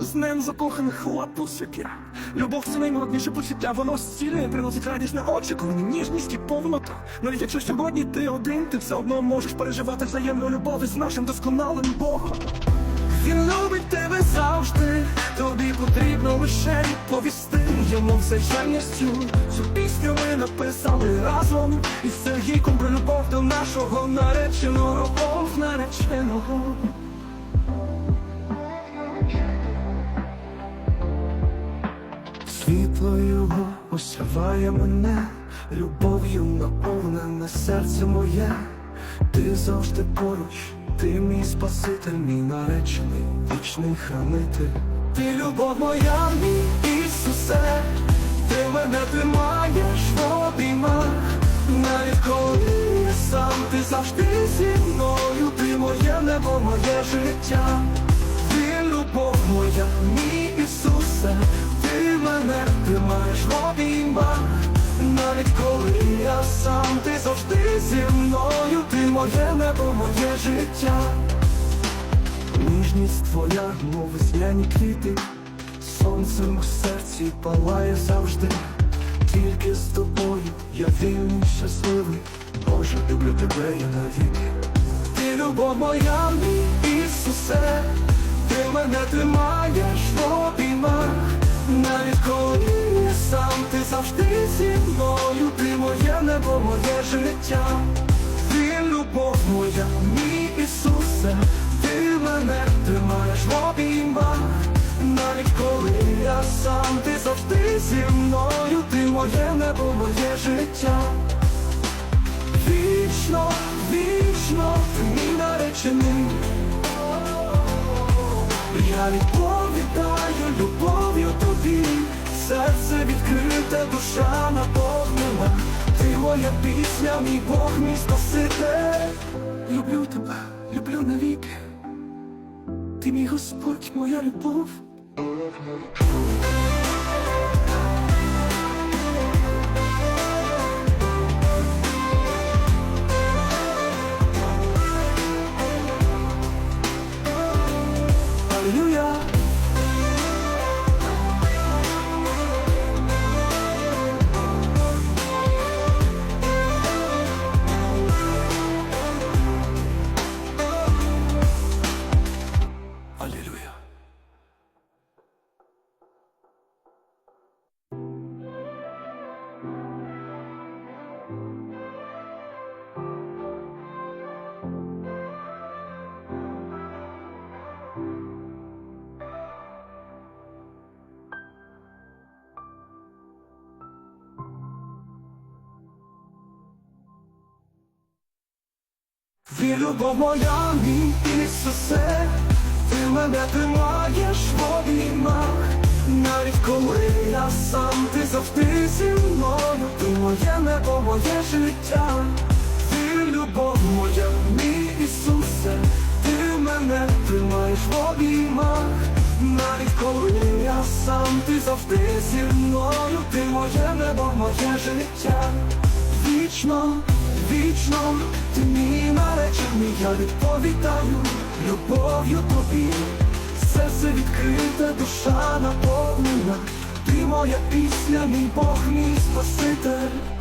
З ним закоханих хлопусики Любов це наймодніше почуття, воно зцілює, приносить радість на очі, коли ніжність і повнота. Навіть якщо сьогодні ти один, ти все одно можеш переживати взаємну любов із нашим досконалим Богом. Він любить тебе завжди, тобі потрібно лише відповісти йому все чемністю. Цю пісню ми написали разом із Сергійком про любов до нашого нареченого, нареченого. Світло його осяває мене, любов'ю наповнене серце моє, ти завжди поруч, ти мій спаситель, мій наречений, вічний хранитель. Ти любов моя, мій Ісусе, ти мене тримаєш в обіймах, навіть коли я сам, ти завжди зі мною, ти моє небо, моє життя. Ти любов моя, мій мене тримаєш в обіймах навіть коли я сам, ти завжди зі мною, ти моє небо, моє життя. Ніжність твоя, мов весняні квіти, сонцем у серці палає завжди. Тільки з тобою я вільний, щасливий, Боже, люблю тебе я навіки. Ти любов моя, мій Ісусе, ти мене тримаєш в обіймах, навіть коли я сам, ти завжди зі мною, ти моє небо, моє життя. Ти любов моя, мій Ісусе, ти мене тримаєш в обіймах, навіть коли я сам, ти завжди зі мною, ти моє небо, моє життя. Я відповідаю любов'ю тобі, серце відкрите, душа наповнена. Ти моя пісня, мій Бог, мій Спаситель. Люблю тебе, люблю навіки. Ти мій Господь, моя любов. Ти любов моя, мій Ісусе, ти мене тримаєш в обіймах, навіть коли я сам, ти завжди зі мною, ти моє небо, моє життя, ти любов моя, мій Ісусе, ти мене тримаєш в обіймах, навіть коли я сам, ти завжди зі мною, ти моє небо, моє життя. Вічно, вічно, ти мій наречений, я відповідаю любов'ю тобі, серце відкрите, душа наповнена, ти моя пісня, мій Бог, мій Спаситель.